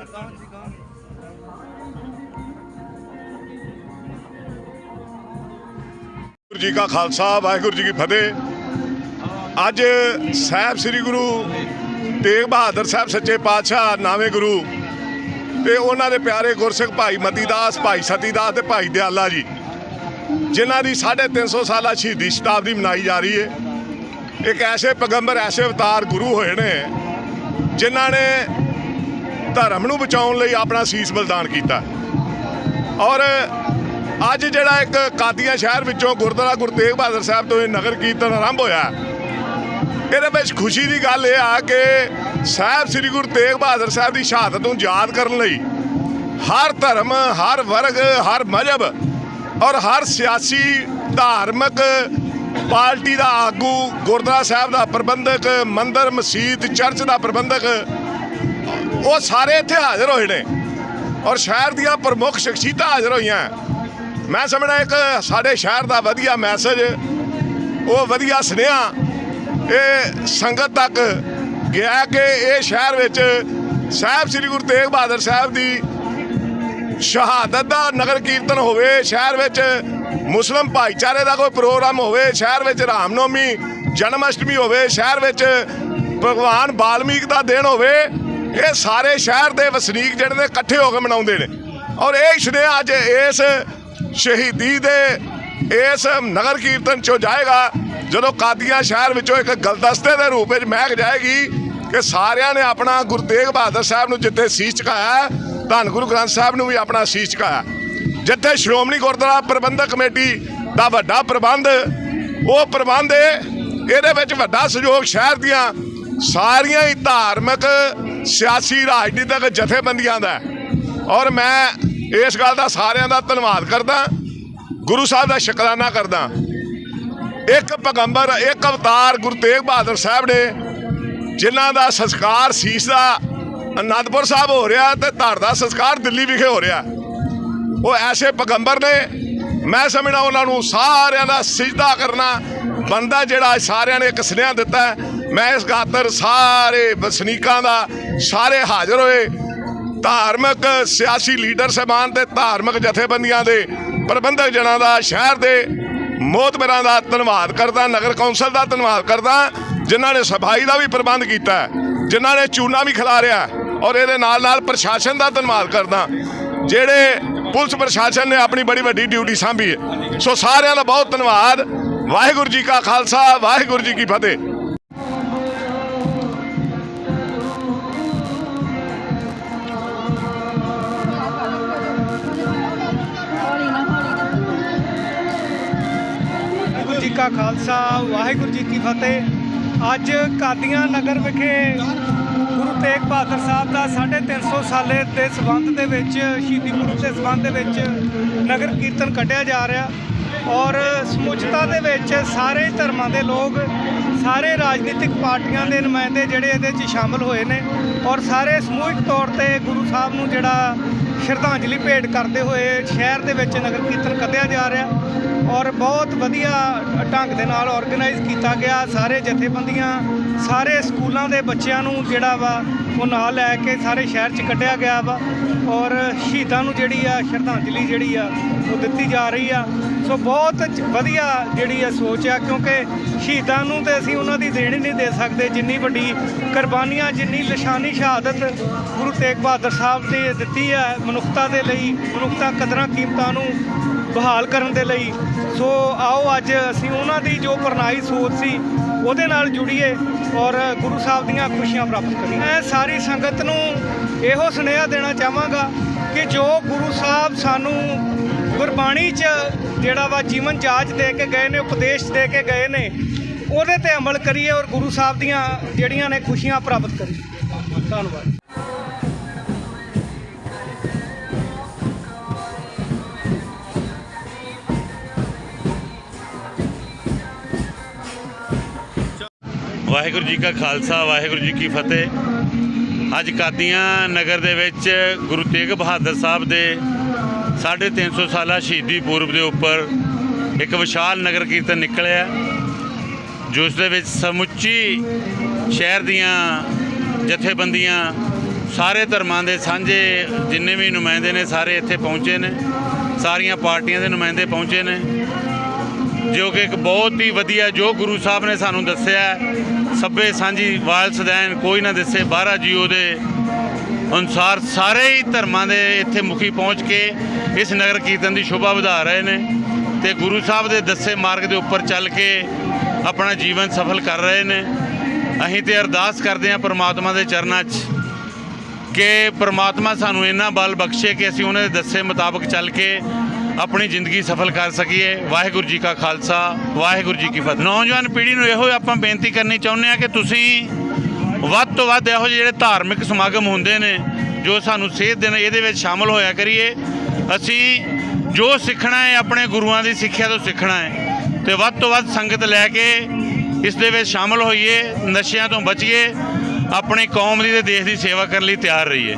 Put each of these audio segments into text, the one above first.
ਗੁਰੂ ਜੀ ਕਾ ਖਾਲਸਾ, ਵਾਹਿਗੁਰੂ ਜੀ ਕੀ ਫਤਿਹ। ਅੱਜ ਸਾਹਿਬ ਸ੍ਰੀ ਗੁਰੂ ਤੇਗ ਬਹਾਦਰ ਸਾਹਿਬ ਸੱਚੇ ਪਾਤਸ਼ਾਹ ਨਾਵੇਂ ਗੁਰੂ ਤੇ ਉਹਨਾਂ ਦੇ ਪਿਆਰੇ ਗੁਰਸਿੱਖ ਭਾਈ ਮਤੀ ਦਾਸ, ਭਾਈ ਸਤੀ ਦਾਸ ਤੇ ਭਾਈ ਦਿਆਲਾ ਜੀ, ਜਿਨ੍ਹਾਂ ਦੀ 350 ਸਾਲਾ ਸ਼ਹੀਦੀ ਸ਼ਤਾਬਦੀ ਮਨਾਈ ਜਾ ਰਹੀ ਹੈ। ਇੱਕ ਐਸੇ ਪੈਗੰਬਰ, ਐਸੇ ਅਵਤਾਰ ਗੁਰੂ ਹੋਏ ਨੇ, ਜਿਨ੍ਹਾਂ ਨੇ ਧਰਮ ਨੂੰ ਬਚਾਉਣ ਲਈ ਆਪਣਾ ਸੀਸ ਬਲਿਦਾਨ ਕੀਤਾ। ਔਰ ਅੱਜ ਜਿਹੜਾ ਇੱਕ ਕਾਦੀਆਂ ਸ਼ਹਿਰ ਵਿੱਚੋਂ ਗੁਰਦੁਆਰਾ ਗੁਰੂ ਤੇਗ ਬਹਾਦਰ ਸਾਹਿਬ ਤੋਂ ਇਹ ਨਗਰ ਕੀਰਤਨ ਆਰੰਭ ਹੋਇਆ, ਇਹਦੇ ਵਿੱਚ ਖੁਸ਼ੀ ਦੀ ਗੱਲ ਇਹ ਆ ਕਿ ਸਾਹਿਬ ਸ੍ਰੀ ਗੁਰੂ ਤੇਗ ਬਹਾਦਰ ਸਾਹਿਬ ਦੀ ਸ਼ਹਾਦਤ ਨੂੰ ਯਾਦ ਕਰਨ ਲਈ ਹਰ ਧਰਮ, ਹਰ ਵਰਗ, ਹਰ ਮਜ਼ਹਬ ਔਰ ਹਰ ਸਿਆਸੀ ਧਾਰਮਿਕ ਪਾਰਟੀ ਦਾ ਆਗੂ ਗੁਰਦੁਆਰਾ ਸਾਹਿਬ ਦਾ ਪ੍ਰਬੰਧਕ, ਮੰਦਰ, ਮਸਜਿਦ, ਚਰਚ ਦਾ ਪ੍ਰਬੰਧਕ ਉਹ ਸਾਰੇ ਇੱਥੇ ਹਾਜ਼ਰ ਹੋਏ ਨੇ। ਔਰ ਸ਼ਹਿਰ ਦੀਆਂ ਪ੍ਰਮੁੱਖ ਸ਼ਖਸੀਅਤਾਂ ਹਾਜ਼ਰ ਹੋਈਆਂ। ਮੈਂ ਸਮਝਦਾ ਇੱਕ ਸਾਡੇ ਸ਼ਹਿਰ ਦਾ ਵਧੀਆ ਮੈਸੇਜ ਉਹ ਵਧੀਆ ਸੁਨੇਹਾ, ਇਹ ਸੰਗਤ ਤੱਕ ਗਿਆ ਕਿ ਇਹ ਸ਼ਹਿਰ ਵਿੱਚ ਸਾਹਿਬ ਸ੍ਰੀ ਗੁਰੂ ਤੇਗ ਬਹਾਦਰ ਸਾਹਿਬ ਦੀ ਸ਼ਹਾਦਤ ਦਾ ਨਗਰ ਕੀਰਤਨ ਹੋਵੇ, ਸ਼ਹਿਰ ਵਿੱਚ ਮੁਸਲਮ ਭਾਈਚਾਰੇ ਦਾ ਕੋਈ ਪ੍ਰੋਗਰਾਮ ਹੋਵੇ, ਸ਼ਹਿਰ ਵਿੱਚ ਰਾਮਨੌਮੀ, ਜਨਮ ਅਸ਼ਟਮੀ ਹੋਵੇ, ਸ਼ਹਿਰ ਵਿੱਚ ਭਗਵਾਨ ਬਾਲਮੀਕ ਦਾ ਦਿਨ ਹੋਵੇ ਇਹ ਸਾਰੇ ਸ਼ਹਿਰ ਦੇ ਵਸਨੀਕ ਜਿਹੜੇ ਨੇ ਇਕੱਠੇ ਹੋ ਕੇ ਮਨਾਉਂਦੇ ਨੇ। ਔਰ ਇਹ ਸੁਨੇਹਾ ਅੱਜ ਇਸ ਸ਼ਹੀਦੀ ਦੇ ਇਸ ਨਗਰ ਕੀਰਤਨ ਚੋਂ ਜਾਏਗਾ, ਜਦੋਂ ਕਾਦੀਆਂ ਸ਼ਹਿਰ ਵਿੱਚੋਂ ਇੱਕ ਗਲਦਸਤੇ ਦੇ ਰੂਪ ਵਿੱਚ ਮਹਿਕ ਜਾਏਗੀ ਕਿ ਸਾਰਿਆਂ ਨੇ ਆਪਣਾ ਗੁਰੂ ਤੇਗ ਬਹਾਦਰ ਸਾਹਿਬ ਨੂੰ ਜਿੱਥੇ ਸੀਸ ਝੁਕਾਇਆ, ਧੰਨ ਗੁਰੂ ਗ੍ਰੰਥ ਸਾਹਿਬ ਨੂੰ ਵੀ ਆਪਣਾ ਸੀਸ ਝੁਕਾਇਆ। ਜਿੱਥੇ ਸ਼੍ਰੋਮਣੀ ਗੁਰਦੁਆਰਾ ਪ੍ਰਬੰਧਕ ਕਮੇਟੀ ਦਾ ਵੱਡਾ ਪ੍ਰਬੰਧ, ਉਹ ਪ੍ਰਬੰਧ ਇਹਦੇ ਵਿੱਚ ਵੱਡਾ ਸਹਿਯੋਗ ਸ਼ਹਿਰ ਦੀਆਂ ਸਾਰੀਆਂ ਹੀ ਧਾਰਮਿਕ ਸਿਆਸੀ ਰਾਜਨੀਤਿਕ ਜਥੇਬੰਦੀਆਂ ਦਾ ਔਰ ਮੈਂ ਇਸ ਗੱਲ ਦਾ ਸਾਰਿਆਂ ਦਾ ਧੰਨਵਾਦ ਕਰਦਾ, ਗੁਰੂ ਸਾਹਿਬ ਦਾ ਸ਼ੁਕਰਾਨਾ ਕਰਦਾ। ਇੱਕ ਪੈਗੰਬਰ, ਇੱਕ ਅਵਤਾਰ ਗੁਰੂ ਤੇਗ ਬਹਾਦਰ ਸਾਹਿਬ ਨੇ, ਜਿਨ੍ਹਾਂ ਦਾ ਸੰਸਕਾਰ ਸੀਸ ਦਾ ਅਨੰਦਪੁਰ ਸਾਹਿਬ ਹੋ ਰਿਹਾ ਤੇ ਧਰ ਦਾ ਸੰਸਕਾਰ ਦਿੱਲੀ ਵਿਖੇ ਹੋ ਰਿਹਾ। ਉਹ ਐਸੇ ਪੈਗੰਬਰ ਨੇ ਮੈਂ ਸਮਝਣਾ ਉਹਨਾਂ ਨੂੰ ਸਾਰਿਆਂ ਦਾ ਸਿਜਦਾ ਕਰਨਾ। ਬੰਦਾ ਜਿਹੜਾ ਸਾਰਿਆਂ ਨੇ ਇੱਕ ਸੁਨੇਹਾ ਦਿੱਤਾ ਮੈਂ ਇਸ ਖਾਤਰ ਸਾਰੇ ਵਸਨੀਕਾਂ ਦਾ ਸਾਰੇ ਹਾਜ਼ਰ ਹੋਏ। ਧਾਰਮਿਕ ਸਿਆਸੀ ਲੀਡਰ ਸਹਿਬਾਨ ਤੇ ਧਾਰਮਿਕ ਜਥੇਬੰਦੀਆਂ ਦੇ ਪ੍ਰਬੰਧਕ ਜਨਾਂ ਦਾ ਸ਼ਹਿਰ ਦੇ ਮੋਹਤਬਰਾਂ ਦਾ ਧੰਨਵਾਦ ਕਰਦਾ ਨਗਰ ਕੌਂਸਲ ਦਾ ਧੰਨਵਾਦ ਕਰਦਾ ਜਿਨ੍ਹਾਂ ਨੇ ਸਫ਼ਾਈ ਦਾ ਵੀ ਪ੍ਰਬੰਧ ਕੀਤਾ ਹੈ, ਜਿਨ੍ਹਾਂ ਨੇ ਚੂਨਾ ਵੀ ਖਿਲਾਰਿਆ ਔਰ ਇਹਦੇ ਨਾਲ ਨਾਲ ਪ੍ਰਸ਼ਾਸਨ ਦਾ ਧੰਨਵਾਦ ਕਰਦਾ। ਜਿਹੜੇ ਪੁਲਿਸ ਪ੍ਰਸ਼ਾਸਨ ਨੇ ਆਪਣੀ ਬੜੀ ਵੱਡੀ ਡਿਊਟੀ ਸੰਭੀ ਹੈ। ਸੋ ਸਾਰਿਆਂ ਦਾ ਬਹੁਤ ਧੰਨਵਾਦ। ਵਾਹਿਗੁਰੂ ਜੀ ਕਾ ਖਾਲਸਾ, ਵਾਹਿਗੁਰੂ ਜੀ ਕੀ ਫਤਿਹ। ਵਾਹਿਗੁਰੂ ਜੀ ਕਾ ਖਾਲਸਾ, ਵਾਹਿਗੁਰੂ ਜੀ ਕੀ ਫਤਿਹ। ਅੱਜ ਕਾਦੀਆਂ ਨਗਰ ਵਿਖੇ ਗੁਰੂ ਤੇਗ ਬਹਾਦਰ ਸਾਹਿਬ ਦਾ 350 ਸਾਲੇ ਦੇ ਸਬੰਧ ਦੇ ਵਿੱਚ, ਸ਼ਹੀਦੀ ਪੁਰਬ ਦੇ ਸਬੰਧ ਦੇ ਵਿੱਚ ਨਗਰ ਕੀਰਤਨ ਕੱਢਿਆ ਜਾ ਰਿਹਾ ਔਰ ਸਮੁੱਚਤਾ ਦੇ ਵਿੱਚ ਸਾਰੇ ਹੀ ਧਰਮਾਂ ਦੇ ਲੋਕ ਸਾਰੇ ਰਾਜਨੀਤਿਕ ਪਾਰਟੀਆਂ ਦੇ ਨੁਮਾਇੰਦੇ ਜਿਹੜੇ ਇਹਦੇ 'ਚ ਸ਼ਾਮਲ ਹੋਏ ਨੇ ਔਰ ਸਾਰੇ ਸਮੂਹਿਕ ਤੌਰ ਤੇ ਗੁਰੂ ਸਾਹਿਬ ਨੂੰ ਜਿਹੜਾ ਸ਼ਰਧਾਂਜਲੀ ਭੇਟ ਕਰਦੇ ਹੋਏ ਸ਼ਹਿਰ ਦੇ ਵਿੱਚ ਨਗਰ ਕੀਰਤਨ ਕੱਢਿਆ ਜਾ ਰਿਹਾ ਔਰ ਬਹੁਤ ਵਧੀਆ ਢੰਗ ਦੇ ਨਾਲ ਆਰਗੇਨਾਈਜ਼ ਕੀਤਾ ਗਿਆ। ਸਾਰੇ ਜਥੇਬੰਦੀਆਂ, ਸਾਰੇ ਸਕੂਲਾਂ ਦੇ ਬੱਚਿਆਂ ਨੂੰ ਜਿਹੜਾ ਵਾ ਉਹ ਨਾਲ ਲੈ ਕੇ ਸਾਰੇ ਸ਼ਹਿਰ 'ਚ ਕੱਢਿਆ ਗਿਆ ਵਾ। ਔਰ ਸ਼ਹੀਦਾਂ ਨੂੰ ਜਿਹੜੀ ਆ, ਸ਼ਰਧਾਂਜਲੀ ਜਿਹੜੀ ਆ, ਉਹ ਦਿੱਤੀ ਜਾ ਰਹੀ ਆ। ਸੋ ਬਹੁਤ ਵਧੀਆ ਜਿਹੜੀ ਆ ਸੋਚ ਆ, ਕਿਉਂਕਿ ਸ਼ਹੀਦਾਂ ਨੂੰ ਤੇ ਅਸੀਂ ਉਹਨਾਂ ਦੀ ਦੇਣ ਹੀ ਨਹੀਂ ਦੇ ਸਕਦੇ। ਜਿੰਨੀ ਵੱਡੀ ਕੁਰਬਾਨੀਆਂ, ਜਿੰਨੀ ਲਿਸ਼ਾਨੀ ਸ਼ਹਾਦਤ ਗੁਰੂ ਤੇਗ ਬਹਾਦਰ ਸਾਹਿਬ ਨੇ ਦਿੱਤੀ ਹੈ ਮਨੁੱਖਤਾ ਦੇ ਲਈ, ਮਨੁੱਖਤਾ ਕਦਰਾਂ ਕੀਮਤਾਂ ਨੂੰ ਬਹਾਲ ਕਰਨ ਦੇ ਲਈ। ਸੋ ਆਓ ਅੱਜ ਅਸੀਂ ਉਹਨਾਂ ਦੀ ਜੋ ਪਰਨਾਈ ਸੋਚ ਸੀ, ਉਹਦੇ ਨਾਲ ਜੁੜੀਏ ਔਰ ਗੁਰੂ ਸਾਹਿਬ ਦੀਆਂ ਖੁਸ਼ੀਆਂ ਪ੍ਰਾਪਤ ਕਰੀਏ। ਮੈਂ ਸਾਰੀ ਸੰਗਤ ਨੂੰ ਇਹੋ ਸੁਨੇਹਾ ਦੇਣਾ ਚਾਹਾਂਗਾ ਕਿ ਜੋ ਗੁਰੂ ਸਾਹਿਬ ਸਾਨੂੰ ਗੁਰਬਾਣੀ 'ਚ ਜਿਹੜਾ ਵਾ ਜੀਵਨ ਜਾਚ ਦੇ ਕੇ ਗਏ ਨੇ, ਉਪਦੇਸ਼ ਦੇ ਕੇ ਗਏ ਨੇ, ਉਹਦੇ ਤੇ ਅਮਲ ਕਰੀਏ ਔਰ ਗੁਰੂ ਸਾਹਿਬ ਦੀਆਂ ਜਿਹੜੀਆਂ ਨੇ ਖੁਸ਼ੀਆਂ ਪ੍ਰਾਪਤ ਕਰੀਏ। ਧੰਨਵਾਦ। ਵਾਹਿਗੁਰੂ ਜੀ ਕਾ ਖਾਲਸਾ, ਵਾਹਿਗੁਰੂ ਜੀ ਕੀ ਫਤਿਹ। ਅੱਜ ਕਾਦੀਆਂ ਨਗਰ ਦੇ ਵਿੱਚ ਗੁਰੂ ਤੇਗ ਬਹਾਦਰ ਸਾਹਿਬ ਦੇ 350 ਸਾਲਾ ਸ਼ਹੀਦੀ ਪੂਰਬ ਦੇ ਉੱਪਰ ਇੱਕ ਵਿਸ਼ਾਲ ਨਗਰ ਕੀਰਤਨ ਨਿਕਲਿਆ ਜਿਸ ਦੇ ਵਿੱਚ ਸਮੁੱਚੀ ਸ਼ਹਿਰ ਦੀਆਂ ਜਥੇਬੰਦੀਆਂ ਸਾਰੇ ਧਰਮਾਂ ਦੇ ਸਾਂਝੇ ਜਿੰਨੇ ਵੀ ਨੁਮਾਇੰਦੇ ਨੇ ਸਾਰੇ ਇੱਥੇ ਪਹੁੰਚੇ ਨੇ, ਸਾਰੀਆਂ ਪਾਰਟੀਆਂ ਦੇ ਨੁਮਾਇੰਦੇ ਪਹੁੰਚੇ ਨੇ। ਜੋ ਕਿ ਇੱਕ ਬਹੁਤ ਹੀ ਵਧੀਆ ਜੋ ਗੁਰੂ ਸਾਹਿਬ ਨੇ ਸਾਨੂੰ ਦੱਸਿਆ ਹੈ, ਸਭੇ ਸਾਂਝੀ ਵਾਲ ਸਦੈਨ ਕੋਈ ਨਾ ਦਿਸੇ ਬਾਹਰਾ ਜੀਓ ਦੇ ਅਨੁਸਾਰ ਸਾਰੇ ਹੀ ਧਰਮਾਂ ਦੇ ਇੱਥੇ ਮੁਖੀ ਪਹੁੰਚ ਕੇ ਇਸ ਨਗਰ ਕੀਰਤਨ ਦੀ ਸ਼ੋਭਾ ਵਧਾ ਰਹੇ ਨੇ ਤੇ ਗੁਰੂ ਸਾਹਿਬ ਦੇ ਦੱਸੇ ਮਾਰਗ ਦੇ ਉੱਪਰ ਚੱਲ ਕੇ ਆਪਣਾ ਜੀਵਨ ਸਫਲ ਕਰ ਰਹੇ ਨੇ। ਅਸੀਂ ਤੇ ਅਰਦਾਸ ਕਰਦੇ ਹਾਂ ਪ੍ਰਮਾਤਮਾ ਦੇ ਚਰਨਾਂ 'ਚ ਕਿ ਪ੍ਰਮਾਤਮਾ ਸਾਨੂੰ ਇੰਨਾ ਬਲ ਬਖਸ਼ੇ ਕਿ ਅਸੀਂ ਉਹਨਾਂ ਦੇ ਦੱਸੇ ਮੁਤਾਬਕ ਚੱਲ ਕੇ ਆਪਣੀ ਜ਼ਿੰਦਗੀ ਸਫਲ ਕਰ ਸਕੀਏ। ਵਾਹਿਗੁਰੂ ਜੀ ਕਾ ਖਾਲਸਾ, ਵਾਹਿਗੁਰੂ ਜੀ ਕੀ ਫਤਿਹ। ਨੌਜਵਾਨ ਪੀੜ੍ਹੀ ਨੂੰ ਇਹੋ ਆਪਾਂ ਬੇਨਤੀ ਕਰਨੀ ਚਾਹੁੰਦੇ ਆ ਕਿ ਤੁਸੀਂ ਵੱਧ ਤੋਂ ਵੱਧ ਇਹੋ ਜਿਹੇ ਜਿਹੜੇ ਧਾਰਮਿਕ ਸਮਾਗਮ ਹੁੰਦੇ ਨੇ, ਜੋ ਸਾਨੂੰ ਸੇਧ ਦੇਣ, ਇਹਦੇ ਵਿੱਚ ਸ਼ਾਮਲ ਹੋਇਆ ਕਰੀਏ। ਅਸੀਂ ਜੋ ਸਿੱਖਣਾ ਹੈ, ਆਪਣੇ ਗੁਰੂਆਂ ਦੀ ਸਿੱਖਿਆ ਤੋਂ ਸਿੱਖਣਾ ਹੈ। ਤੇ ਵੱਧ ਤੋਂ ਵੱਧ ਸੰਗਤ ਲੈ ਕੇ ਇਸ ਦੇ ਵਿੱਚ ਸ਼ਾਮਲ ਹੋਈਏ, ਨਸ਼ਿਆਂ ਤੋਂ ਬਚੀਏ, ਆਪਣੀ ਕੌਮ ਦੀ ਤੇ ਦੇਸ਼ ਦੀ ਸੇਵਾ ਕਰਨ ਲਈ ਤਿਆਰ ਰਹੀਏ।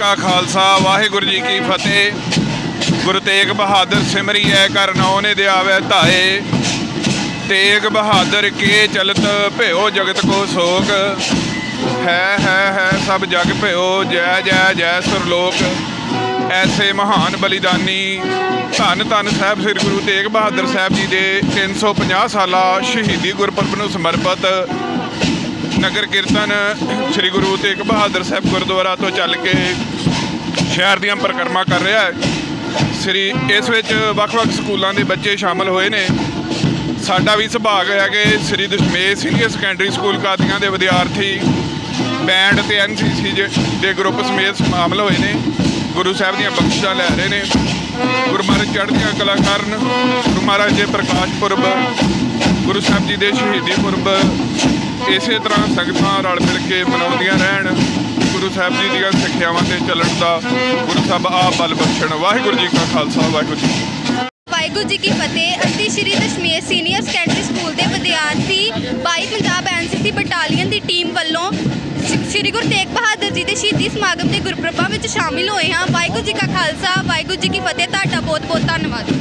ਕਾ ਖਾਲਸਾ, ਵਾਹਿਗੁਰੂ ਜੀ ਕੀ ਫਤਿਹ। ਗੁਰੂ ਤੇਗ ਬਹਾਦਰ ਸਿਮਰਿਐ ਕਰ ਨੌ ਨੇ ਦਿਆਵੈ ਧਾਏ। ਤੇਗ ਬਹਾਦਰ ਕੇ ਚਲਤ ਭਿਓ ਜਗਤ ਕੋ ਸੋਕ। ਹੈ ਹੈ ਹੈ, ਸਭ ਜਗ ਭਿਓ, ਜੈ ਜੈ ਜੈ ਸੁਰਲੋਕ। ਐਸੇ ਮਹਾਨ ਬਲੀਦਾਨੀ, ਧੰਨ ਧੰਨ ਸਾਹਿਬ ਸ੍ਰੀ ਗੁਰੂ ਤੇਗ ਬਹਾਦਰ ਸਾਹਿਬ ਜੀ ਦੇ 350 ਸਾਲਾ ਸ਼ਹੀਦੀ ਗੁਰਪੁਰਬ ਨੂੰ ਸਮਰਪਿਤ ਨਗਰ ਕੀਰਤਨ ਸ੍ਰੀ ਗੁਰੂ ਤੇਗ ਬਹਾਦਰ ਸਾਹਿਬ ਗੁਰਦੁਆਰਾ ਤੋਂ ਚੱਲ ਕੇ ਸ਼ਹਿਰ ਦੀਆਂ ਪਰਿਕਰਮਾ ਕਰ ਰਿਹਾ ਹੈ। ਸ੍ਰੀ, ਇਸ ਵਿੱਚ ਵੱਖ-ਵੱਖ ਸਕੂਲਾਂ ਦੇ ਬੱਚੇ ਸ਼ਾਮਲ ਹੋਏ ਨੇ। ਸਾਡਾ ਵੀ ਸੁਭਾਗ ਹੈ ਕਿ Sri Dashmesh senior secondary school Qadian ਦੇ ਵਿਦਿਆਰਥੀ, ਬੈਂਡ ਤੇ ਐਨਸੀਸੀ ਦੇ ਗਰੁੱਪ ਸਮੇਤ ਸ਼ਾਮਲ ਹੋਏ ਨੇ। ਗੁਰੂ ਸਾਹਿਬ ਦੀਆਂ ਬਖਸ਼ਿਸ਼ਾਂ ਲੈ ਰਹੇ ਨੇ। ਗੁਰੂ ਮਹਾਰਾਜ ਚੜ੍ਹਦੀਆਂ ਕਲਾ ਕਰਨ ਗੁਰੂ ਮਹਾਰਾਜ ਦੇ ਪ੍ਰਕਾਸ਼ ਪੁਰਬ, ਗੁਰੂ ਸਾਹਿਬ ਜੀ ਦੇ ਸ਼ਹੀਦੀ ਪੁਰਬ ਇਸੇ ਤਰ੍ਹਾਂ ਸੰਗਤਾਂ ਰਲ ਮਿਲ ਕੇ ਮਨਾਉਂਦੀਆਂ ਰਹਿਣ। ਗੁਰੂ ਸਾਹਿਬ ਜੀ ਦੀਆਂ ਸਿੱਖਿਆਵਾਂ ਤੇ ਚੱਲਣ ਦਾ ਗੁਰੂ ਸਾਹਿਬ ਆਪ ਬਲ ਬਖਸ਼ਣ। ਵਾਹਿਗੁਰੂ ਜੀ ਕਾ ਖਾਲਸਾ, ਵਾਹਿਗੁਰੂ ਜੀ ਵਾਹਿਗੁਰੂ ਜੀ ਕੀ ਫਤਿਹ। ਅਸੀਂ Shri Dashmesh senior secondary school ਦੇ ਵਿਦਿਆਰਥੀ 22 ਪੰਜਾਬ ਐਨਸੀਸੀ ਬਟਾਲੀਅਨ ਦੀ ਟੀਮ ਵੱਲੋਂ ਸ਼੍ਰੀ ਗੁਰੂ ਤੇਗ ਬਹਾਦਰ ਜੀ ਦੇ ਸ਼ਹੀਦੀ ਸਮਾਗਮ ਦੇ ਗੁਰਪ੍ਰਭਾ ਵਿੱਚ ਸ਼ਾਮਿਲ ਹੋਏ ਹਾਂ। ਵਾਹਿਗੁਰੂ ਜੀ ਕਾ ਖਾਲਸਾ, ਵਾਹਿਗੁਰੂ ਜੀ ਕੀ ਫਤਿਹ। ਤੁਹਾਡਾ ਬਹੁਤ ਬਹੁਤ ਧੰਨਵਾਦ।